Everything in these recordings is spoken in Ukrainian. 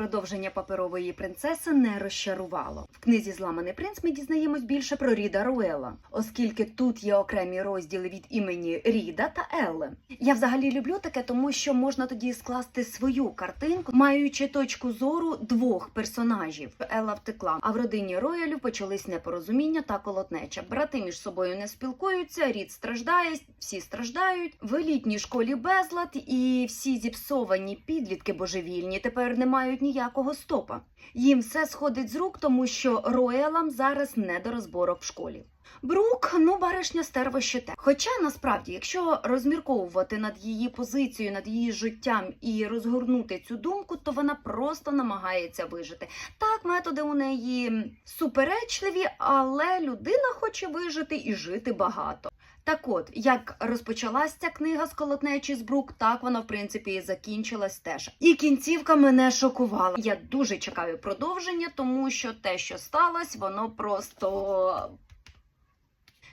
продовження паперової принцеси не розчарувало. В книзі Зламаний принц ми дізнаємось більше про Ріда Руела, оскільки тут є окремі розділи від імені Ріда та Елли. Я взагалі люблю таке, тому що можна тоді скласти свою картинку, маючи точку зору двох персонажів. Елла втекла, а в родині Роялів почались непорозуміння та колотнеча. Брати між собою не спілкуються, рід страждає, всі страждають. В елітній школі безлад і всі зіпсовані підлітки божевільні тепер не мають ніякого стопа. Їм все сходить з рук, тому що Роялам зараз не до розборок в школі. Брук, ну баришня стерва ще те. Хоча насправді, якщо розмірковувати над її позицією, над її життям і розгорнути цю думку, то вона просто намагається вижити. Так, методи у неї суперечливі, але людина хоче вижити і жити багато. Так от, як розпочалась ця книга з колотнечі з так вона в принципі і закінчилась теж. І кінцівка мене шокувала. Я дуже чекаю продовження, тому що те, що сталося, воно просто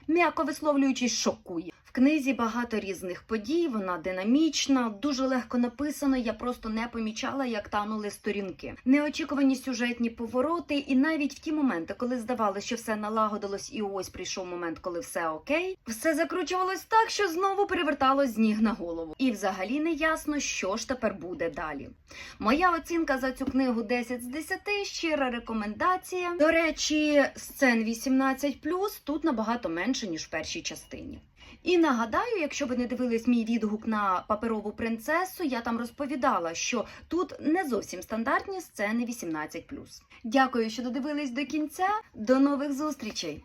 м'яко висловлюючись, шокує. Книзі багато різних подій, вона динамічна, дуже легко написано. Я просто не помічала, як танули сторінки. Неочікувані сюжетні повороти, і навіть в ті моменти, коли здавалося, що все налагодилось, і ось прийшов момент, коли все окей, все закручувалось так, що знову переверталось з ніг на голову. І взагалі не ясно, що ж тепер буде далі. Моя оцінка за цю книгу 10 з 10, щира рекомендація. До речі, сцен 18 тут набагато менше, ніж в першій частині. І нагадаю, якщо ви не дивились мій відгук на паперову принцесу, я там розповідала, що тут не зовсім стандартні сцени 18 Дякую, що додивились до кінця. До нових зустрічей!